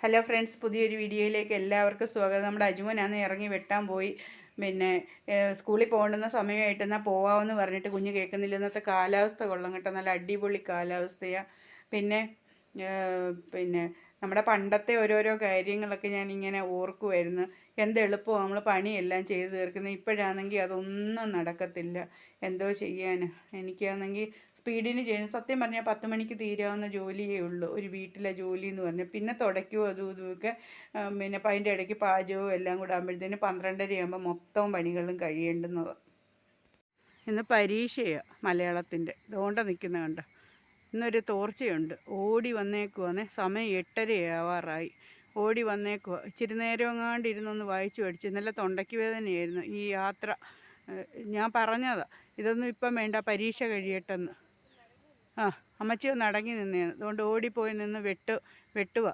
Hello friends പുതിയൊരു വീഡിയോയിലേക്ക് എല്ലാവർക്കും സ്വാഗതം. നമ്മുടെ അജുമനാന്ന് ഇറങ്ങി വെട്ടാൻ പോയി. പിന്നെ സ്കൂളിൽ പോകേണ്ടുന്ന സമയമായിട്ട് എന്നാൽ പോവാമെന്ന് പറഞ്ഞിട്ട് കുഞ്ഞ് കേൾക്കുന്നില്ല. ഇന്നത്തെ കാലാവസ്ഥ കൊള്ളം കേട്ടോ. നല്ല അടിപൊളി കാലാവസ്ഥയാണ് പിന്നെ പിന്നെ നമ്മുടെ പണ്ടത്തെ ഓരോരോ കാര്യങ്ങളൊക്കെ ഞാൻ ഇങ്ങനെ ഓർക്കുമായിരുന്നു എന്ത് എളുപ്പമാണ് നമ്മൾ പണിയെല്ലാം ചെയ്തു തീർക്കുന്നത് ഇപ്പോഴാണെങ്കിൽ അതൊന്നും നടക്കത്തില്ല. എന്തോ ചെയ്യാൻ എനിക്കാണെങ്കിൽ സ്പീഡിന് ചെയ്യുന്നത് സത്യം പറഞ്ഞാൽ പത്ത് മണിക്ക് തീരാവുന്ന ജോലിയേ ഉള്ളൂ. ഒരു വീട്ടിലെ ജോലി എന്ന് പറഞ്ഞാൽ പിന്നെ തുടയ്ക്കുകയോ അതും ഇതുമൊക്കെ പിന്നെ അതിന്റെ ഇടയ്ക്ക് പാചകവും എല്ലാം കൂടെ ആകുമ്പോഴത്തേന് പന്ത്രണ്ടരയാകുമ്പോൾ മൊത്തം പണികളും കഴിയേണ്ടുന്നത്. ഇന്ന് പരീക്ഷയാണ് മലയാളത്തിന്റെ ഇതുകൊണ്ട് നിൽക്കുന്ന കണ്ട? ഇന്നൊരു തോർച്ചയുണ്ട്. ഓടി വന്നേക്കുവാന്നേ സമയം എട്ടരയാവാറായി. ഓടി വന്നേക്കുക ഇച്ചിരി നേരം എങ്ങാണ്ട് ഇരുന്നൊന്ന് വായിച്ചു പഠിച്ചു നല്ല തൊണ്ടയ്ക്ക് വേദനയായിരുന്നു. ഈ യാത്ര ഞാൻ പറഞ്ഞതാ. ഇതൊന്നും ഇപ്പം വേണ്ട പരീക്ഷ കഴിയട്ടെന്ന്. ആ അമ്മച്ചി ഒന്ന് അടങ്ങി നിന്നേന്ന് അതുകൊണ്ട് ഓടിപ്പോയി നിന്ന് വെട്ട് വെട്ടുക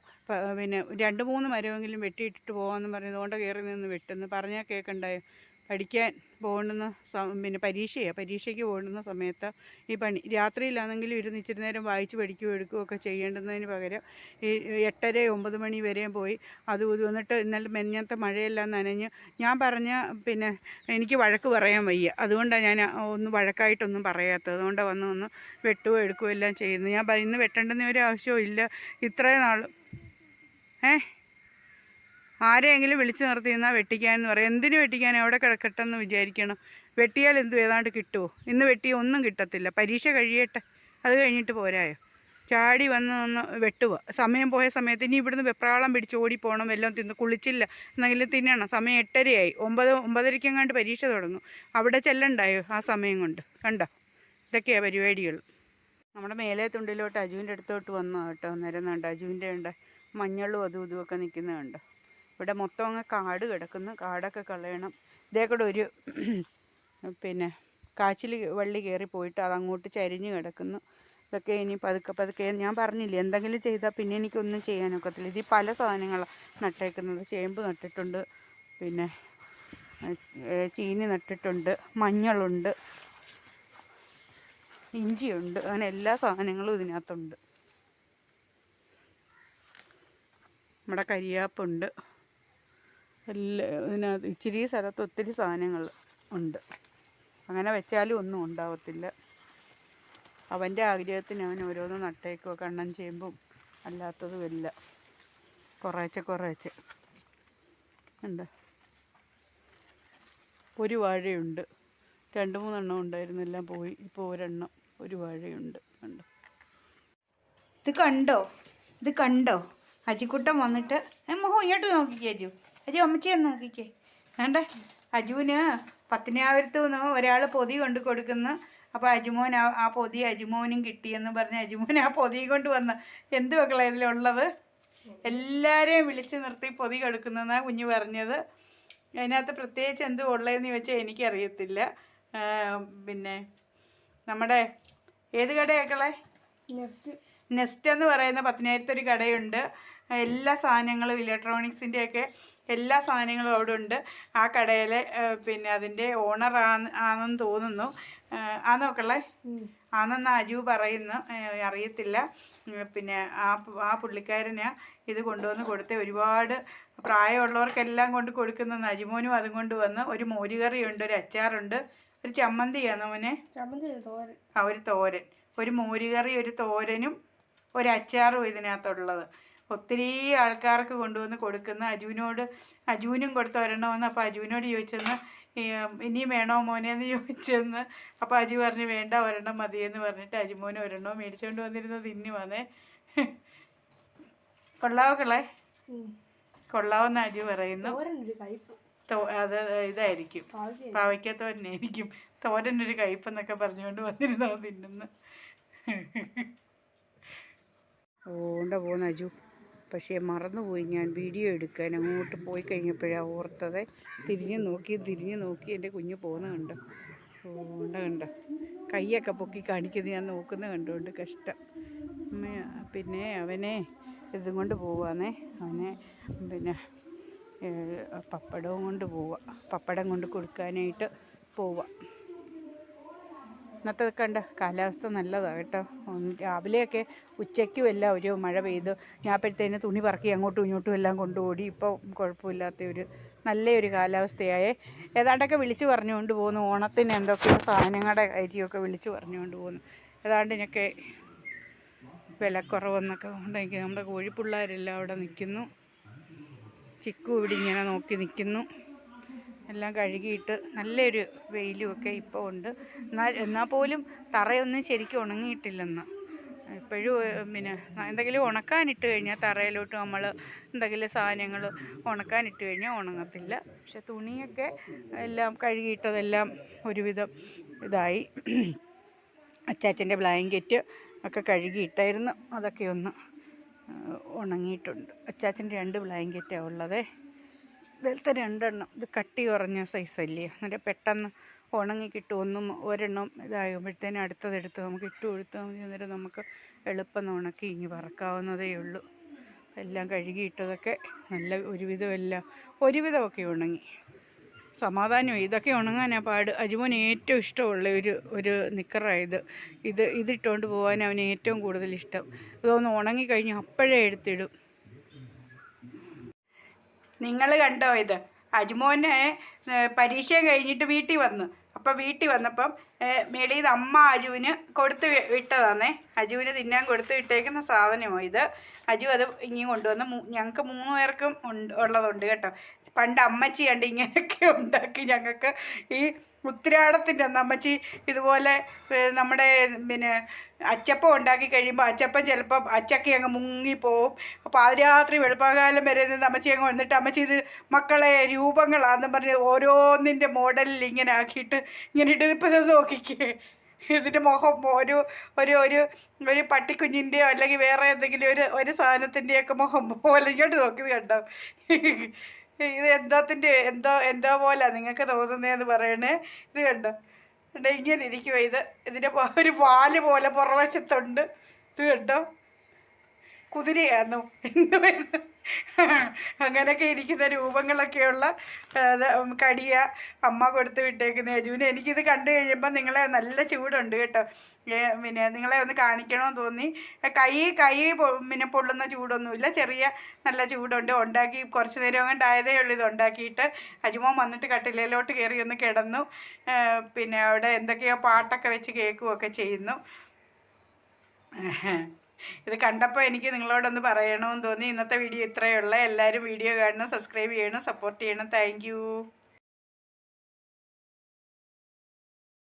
പിന്നെ രണ്ട് മൂന്ന് മരമെങ്കിലും വെട്ടിയിട്ടിട്ട് പോകാമെന്ന് പറഞ്ഞു അതുകൊണ്ട് കയറി നിന്ന് വെട്ടുന്നു. പറഞ്ഞാൽ കേൾക്കണ്ടായോ പഠിക്കാൻ പോകേണ്ടുന്ന സം പിന്നെ പരീക്ഷയാണ് പരീക്ഷയ്ക്ക് പോകണമെന്ന സമയത്ത് ഈ പണി രാത്രിയിലാണെങ്കിലും ഇരുന്ന് ഇച്ചിരി നേരം വായിച്ച് പഠിക്കുകയോ എടുക്കുകയോ ഒക്കെ ചെയ്യേണ്ടുന്നതിന് പകരം ഈ എട്ടര ഒമ്പത് മണി വരെയും പോയി അത് ഇതും എന്നിട്ട് ഇന്നലെ മെഞ്ഞത്തെ മഴയെല്ലാം നനഞ്ഞ് ഞാൻ പറഞ്ഞ പിന്നെ എനിക്ക് വഴക്ക് പറയാൻ വയ്യ. അതുകൊണ്ടാണ് ഞാൻ ഒന്ന് വഴക്കായിട്ടൊന്നും പറയാത്തത്. അതുകൊണ്ടാണ് വന്ന് ഒന്ന് വെട്ടുകയോ എടുക്കുകയോ എല്ലാം ചെയ്യുന്നത്. ഞാൻ ഇന്ന് വെട്ടേണ്ടെന്ന് ഒരു ആവശ്യവും ഇല്ല. ഇത്രയും നാൾ ഏ? ആരെയെങ്കിലും വിളിച്ചു വെട്ടിക്കാൻ എന്ന് പറയും. എന്തിനു വെട്ടിക്കാൻ എവിടെ കിടക്കട്ടെന്ന് വിചാരിക്കണം. വെട്ടിയാൽ എന്തു ഏതാണ്ട് കിട്ടുമോ ഇന്ന് വെട്ടിയാൽ ഒന്നും കിട്ടത്തില്ല. പരീക്ഷ കഴിയട്ടെ. അത് കഴിഞ്ഞിട്ട് പോരായോ? ചാടി വന്ന് ഒന്ന് വെട്ടുക സമയം പോയ സമയത്ത് ഇനി ഇവിടുന്ന് വെപ്രാളം പിടിച്ച് ഓടിപ്പോകണം വല്ലതും തിന്ന് കുളിച്ചില്ല. എന്നെങ്കിലും തിന്നണം? സമയം എട്ടരയായി. ഒമ്പത് ഒമ്പതരയ്ക്കെങ്ങാണ്ട് പരീക്ഷ തുടങ്ങും. അവിടെ ചെല്ലണ്ടായോ ആ സമയം കൊണ്ട്? കണ്ടോ? ഇതൊക്കെയാണ് പരിപാടികൾ. നമ്മുടെ മേലെ തുണ്ടിലോട്ട് അജുവിന്റെ അടുത്തോട്ട് വന്നു കേട്ടോ. കണ്ട അജുവിന്റെ ഉണ്ട് മഞ്ഞളും അതും ഇതും ഒക്കെ നിൽക്കുന്നത് കണ്ടോ? ഇവിടെ മൊത്തം അങ്ങ് കാട് കിടക്കുന്നു കാടൊക്കെ കളയണം. ഇതേ കൂടെ ഒരു പിന്നെ കാച്ചിൽ വള്ളി കയറി പോയിട്ട് അതങ്ങോട്ട് ചരിഞ്ഞ് കിടക്കുന്നു. ഇതൊക്കെ ഇനി പതുക്കെ പതുക്കെ ഞാൻ പറഞ്ഞില്ലേ എന്തെങ്കിലും ചെയ്താൽ പിന്നെ എനിക്കൊന്നും ചെയ്യാനൊക്കത്തില്ല ഇത് പല സാധനങ്ങളാണ് നട്ടേക്കുന്നത്. ചേമ്പ് നട്ടിട്ടുണ്ട് പിന്നെ ചീനി നട്ടിട്ടുണ്ട് മഞ്ഞളുണ്ട് ഇഞ്ചിയുണ്ട് അങ്ങനെ എല്ലാ സാധനങ്ങളും ഇതിനകത്തുണ്ട്. നമ്മുടെ കരിയാപ്പുണ്ട്. എല്ലാ ഇതിനകത്ത് ഇച്ചിരി സ്ഥലത്ത് ഒത്തിരി സാധനങ്ങൾ ഉണ്ട്. അങ്ങനെ വെച്ചാലും ഒന്നും ഉണ്ടാവത്തില്ല. അവന്റെ ആഗ്രഹത്തിന് അവൻ ഓരോന്ന് നട്ടേക്കോ കണ്ണൻ അല്ലാത്തതും ഇല്ല കുറേച്ചെ കുറേശ്ശെ ഉണ്ട്. ഒരു വാഴയുണ്ട്. രണ്ട് മൂന്നെണ്ണം ഉണ്ടായിരുന്നു പോയി. ഇപ്പോൾ ഒരെണ്ണം ഒരു വാഴയുണ്ട്. ഉണ്ട് ഇത് കണ്ടോ? ഇത് കണ്ടോ? അജിക്കുട്ടം വന്നിട്ട് മോഹോ ഇങ്ങോട്ട് നോക്കിക്കേ അജു അമ്മച്ചിയെ ഒന്ന് നോക്കിക്കേ. വേണ്ടേ അജുവിന് പത്തിനായിരത്തു നിന്ന് ഒരാൾ പൊതി കൊണ്ട് കൊടുക്കുന്നു. അപ്പോൾ അജുമോൻ ആ ആ പൊതി അജുമോനും കിട്ടിയെന്ന് പറഞ്ഞ് അജുമോൻ ആ പൊതി കൊണ്ട് വന്ന് എന്ത് മക്കളെ ഇതിലുള്ളത്? എല്ലാവരെയും വിളിച്ച് നിർത്തി പൊതി കൊടുക്കുന്നതെന്നാണ് കുഞ്ഞു പറഞ്ഞത്. അതിനകത്ത് പ്രത്യേകിച്ച് എന്ത് ഉള്ളതെന്ന് ചോദിച്ചാൽ എനിക്കറിയത്തില്ല. പിന്നെ നമ്മുടെ ഏത് കടയാക്കളെ നെസ്റ്റ്. എന്ന് പറയുന്ന പത്തിനായിരത്തെ ഒരു കടയുണ്ട്. എല്ലാ സാധനങ്ങളും ഇലക്ട്രോണിക്സിന്റെ ഒക്കെ എല്ലാ സാധനങ്ങളും അവിടെ ഉണ്ട്. ആ കടയിലെ പിന്നെ അതിന്റെ ഓണർ ആണെന്ന് തോന്നുന്നു. ആ നോക്കളെ ആണെന്ന് അജു പറയുന്നു. അറിയത്തില്ല. പിന്നെ ആ ആ പുള്ളിക്കാരനെ ഇത് കൊണ്ടുവന്ന് കൊടുത്ത്. ഒരുപാട് പ്രായമുള്ളവർക്കെല്ലാം കൊണ്ട് കൊടുക്കുന്ന അജിമോനും അതും കൊണ്ട് വന്ന്. ഒരു മോരുകറിയുണ്ട് ഒരു അച്ചാറുണ്ട്. ഒരു ചമ്മന്തിയാണ് മോനെ? ചമ്മന്തി തോരൻ. ആ ഒരു തോരൻ. ഒരു മോരുകറി ഒരു തോരനും ഒരു അച്ചാറും ഇതിനകത്തുള്ളത്. ഒത്തിരി ആൾക്കാർക്ക് കൊണ്ടുവന്ന് കൊടുക്കുന്ന അജുവിനോട് അജുവിനും കൊടുത്ത് ഒരെണ്ണമെന്ന് അപ്പോൾ അജുവിനോട് ചോദിച്ചെന്ന് ഇനിയും വേണോ മോനെ? എന്ന് ചോദിച്ചെന്ന് അപ്പോൾ അജു പറഞ്ഞ് വേണ്ട ഒരെണ്ണം മതിയെന്ന് പറഞ്ഞിട്ട് അജുമോന് ഒരെണ്ണം മേടിച്ചുകൊണ്ട് വന്നിരുന്നത് ഇനി വന്നേ. കൊള്ളാവോ കളെ കൊള്ളാവെന്ന് അജു പറയുന്നു. അത് ഇതായിരിക്കും. പാവയ്ക്ക. പാവയ്ക്കാത്തോരനായിരിക്കും തോരനൊരു കയ്പെന്നൊക്കെ പറഞ്ഞുകൊണ്ട് വന്നിരുന്നോ തിന്നുന്നു. ഓണ്ട പോന്ന അജു. പക്ഷേ മറന്നുപോയി ഞാൻ വീഡിയോ എടുക്കാൻ. അങ്ങോട്ട് പോയി കഴിഞ്ഞപ്പോഴാണ് ഓർത്തത്. തിരിഞ്ഞ് നോക്കി തിരിഞ്ഞ് നോക്കി എന്റെ കുഞ്ഞ് പോകുന്ന കണ്ടോ? ഓണ്ട കണ്ടോ? കൈയൊക്കെ പൊക്കി കാണിക്കുന്നത് ഞാൻ നോക്കുന്ന കണ്ടുകൊണ്ട് കഷ്ടം. പിന്നെ അവനെ ഇതും കൊണ്ട് പോവാന്നേ. അവനെ പിന്നെ പപ്പടവും കൊണ്ട് പോവുക പപ്പടം കൊണ്ട് കൊടുക്കാനായിട്ട് പോവുക ഇന്നത്തെ കണ്ട് കാലാവസ്ഥ നല്ലതാണ് കേട്ടോ. രാവിലെയൊക്കെ ഉച്ചയ്ക്കും എല്ലാം ഒരു മഴ പെയ്തു ഞാൻ അപ്പോഴത്തേന് തുണി പറക്കി അങ്ങോട്ടും ഇങ്ങോട്ടും എല്ലാം കൊണ്ടുപോടി. ഇപ്പോൾ കുഴപ്പമില്ലാത്ത ഒരു നല്ലൊരു കാലാവസ്ഥയായേ. ഏതാണ്ടൊക്കെ വിളിച്ച് പറഞ്ഞുകൊണ്ട് പോകുന്നു. ഓണത്തിന് എന്തൊക്കെയോ സാധനങ്ങളുടെ കാര്യമൊക്കെ വിളിച്ച് പറഞ്ഞുകൊണ്ട് പോകുന്നു. ഏതാണ്ടിനൊക്കെ വിലക്കുറവെന്നൊക്കെ ഉണ്ടെങ്കിൽ നമ്മുടെ കോഴിപ്പിള്ളേരെല്ലാം അവിടെ നിൽക്കുന്നു. ചിക്കു ഇവിടെ ഇങ്ങനെ നോക്കി നിൽക്കുന്നു. എല്ലാം കഴുകിയിട്ട് നല്ലൊരു വെയിലുമൊക്കെ ഇപ്പോൾ ഉണ്ട്. എന്നാൽ എന്നാൽ പോലും തറയൊന്നും ശരിക്കും ഉണങ്ങിയിട്ടില്ലെന്ന്. ഇപ്പോഴും പിന്നെ എന്തെങ്കിലും ഉണക്കാനിട്ട് കഴിഞ്ഞാൽ തറയിലോട്ട് നമ്മൾ എന്തെങ്കിലും സാധനങ്ങൾ ഉണക്കാനിട്ട് കഴിഞ്ഞാൽ ഉണങ്ങത്തില്ല. പക്ഷെ തുണിയൊക്കെ എല്ലാം കഴുകിയിട്ടതെല്ലാം ഒരുവിധം ഇതായി. അച്ചാച്ചന്റെ ബ്ലാങ്കറ്റ് ഒക്കെ കഴുകിയിട്ടായിരുന്നു. അതൊക്കെ ഒന്ന് ഉണങ്ങിയിട്ടുണ്ട്. അച്ചാച്ചന്റെ രണ്ട് ബ്ലാങ്കറ്റാണ് ഉള്ളത്. ഇതിലത്തെ രണ്ടെണ്ണം. ഇത് കട്ടി കുറഞ്ഞ സൈസല്ലേ എന്നിട്ട് പെട്ടെന്ന് ഉണങ്ങി കിട്ടും. ഒന്നും ഒരെണ്ണം ഇതാകുമ്പോഴത്തേനും അടുത്തതെടുത്ത് നമുക്ക് ഇട്ട് കൊടുത്താൽ മതി. അന്നേരം നമുക്ക് എളുപ്പം ഉണക്കി ഇങ്ങി പറക്കാവുന്നതേ ഉള്ളൂ. എല്ലാം കഴുകിയിട്ടതൊക്കെ നല്ല ഒരുവിധം എല്ലാം ഒരുവിധമൊക്കെ ഉണങ്ങി. സമാധാനം ഇതൊക്കെ ഉണങ്ങാനാ പാട്. അജുമോന് ഏറ്റവും ഇഷ്ടമുള്ള ഒരു ഒരു നിക്കറായത് ഇത്. ഇതിട്ടുകൊണ്ട് പോകാൻ അവന് ഏറ്റവും കൂടുതൽ ഇഷ്ടം. ഇതൊന്ന് ഉണങ്ങിക്കഴിഞ്ഞ് അപ്പോഴേ എടുത്തിടും. നിങ്ങൾ കണ്ടോ ഇത്? അജുമോനെ പരീക്ഷ കഴിഞ്ഞിട്ട് വീട്ടിൽ വന്നു. അപ്പോൾ വീട്ടിൽ വന്നപ്പം മേളിയത് അമ്മ അജുവിന് കൊടുത്ത് വിട്ടതാണേ അജുവിന് തിന്നാൻ കൊടുത്ത് വിട്ടേക്കുന്ന സാധനമാണ് ഇത്. അജു അത് ഇങ്ങനെ കൊണ്ടുവന്ന് ഞങ്ങൾക്ക് മൂന്ന് പേർക്കും ഉള്ളതുണ്ട് കേട്ടോ. പണ്ട് അമ്മച്ചി കണ്ട് ഇങ്ങനെയൊക്കെ ഉണ്ടാക്കി ഞങ്ങൾക്ക് ഈ ഉത്തിരാടത്തിന്റെ അന്ന് അമ്മച്ചി ഇതുപോലെ നമ്മുടെ പിന്നെ അച്ചപ്പം ഉണ്ടാക്കി കഴിയുമ്പോൾ അച്ചപ്പം ചിലപ്പം അച്ചക്ക് അങ്ങ് മുങ്ങിപ്പോവും. അപ്പോൾ പാതിരാത്രി വെളുപ്പാകാലം വരെ നിന്ന് അമ്മച്ചി അങ്ങ് വന്നിട്ട് അമ്മച്ചി ഇത് മക്കളെ രൂപങ്ങളാണെന്ന് പറഞ്ഞ് ഓരോന്നിന്റെ മോഡലിൽ ഇങ്ങനെ ആക്കിയിട്ട് ഇങ്ങനെ ഇടുപ്പത് നോക്കിക്കേ. ഇതിന്റെ മുഖം ഒരു ഒരു ഒരു ഒരു പട്ടിക്കുഞ്ഞിന്റെയോ അല്ലെങ്കിൽ വേറെ എന്തെങ്കിലും ഒരു ഒരു സാധനത്തിന്റെയൊക്കെ മുഖം പോലെ ഇങ്ങോട്ട് നോക്കിയത് കണ്ടോ? ഇത് എന്തോത്തിന്റെ എന്തോ എന്തോ പോലെ നിങ്ങൾക്ക് തോന്നുന്നതെന്ന് പറയണേ. ഇത് കണ്ടോ? കണ്ടോ? ഇങ്ങനെ ഇരിക്കുക ഇത്. ഇതിന്റെ ഒരു വാൽ പോലെ പുറവശത്തുണ്ട്. ഇത് കണ്ടോ? കുതിരയാന്നു അങ്ങനെയൊക്കെ ഇരിക്കുന്ന രൂപങ്ങളൊക്കെയുള്ള കടിയ അമ്മ കൊടുത്ത് വിട്ടേക്കുന്ന യജുവിന് എനിക്കിത് കണ്ടു കഴിയുമ്പോൾ നിങ്ങളെ നല്ല ചൂടുണ്ട് കേട്ടോ. പിന്നെ നിങ്ങളെ ഒന്ന് കാണിക്കണമെന്ന് തോന്നി. കൈ കൈ പിന്നെ പൊള്ളുന്ന ചൂടൊന്നുമില്ല. ചെറിയ നല്ല ചൂടുണ്ട്. ഉണ്ടാക്കി കുറച്ച് നേരം കൊണ്ടായതേ ഉള്ളൂ ഇത് ഉണ്ടാക്കിയിട്ട്. അജുമോൻ വന്നിട്ട് കട്ടിലയിലോട്ട് കയറി ഒന്ന് കിടന്നു. പിന്നെ അവിടെ എന്തൊക്കെയോ പാട്ടൊക്കെ വെച്ച് കേൾക്കുകയൊക്കെ ചെയ്യുന്നു. ഇത് കണ്ടപ്പോൾ എനിക്ക് നിങ്ങളോടൊന്ന് പറയണമെന്ന് തോന്നി. ഇന്നത്തെ വീഡിയോ ഇത്രയേ ഉള്ളൂ. എല്ലാവരും വീഡിയോ കാണണം സബ്സ്ക്രൈബ് ചെയ്യണം സപ്പോർട്ട് ചെയ്യണം. താങ്ക്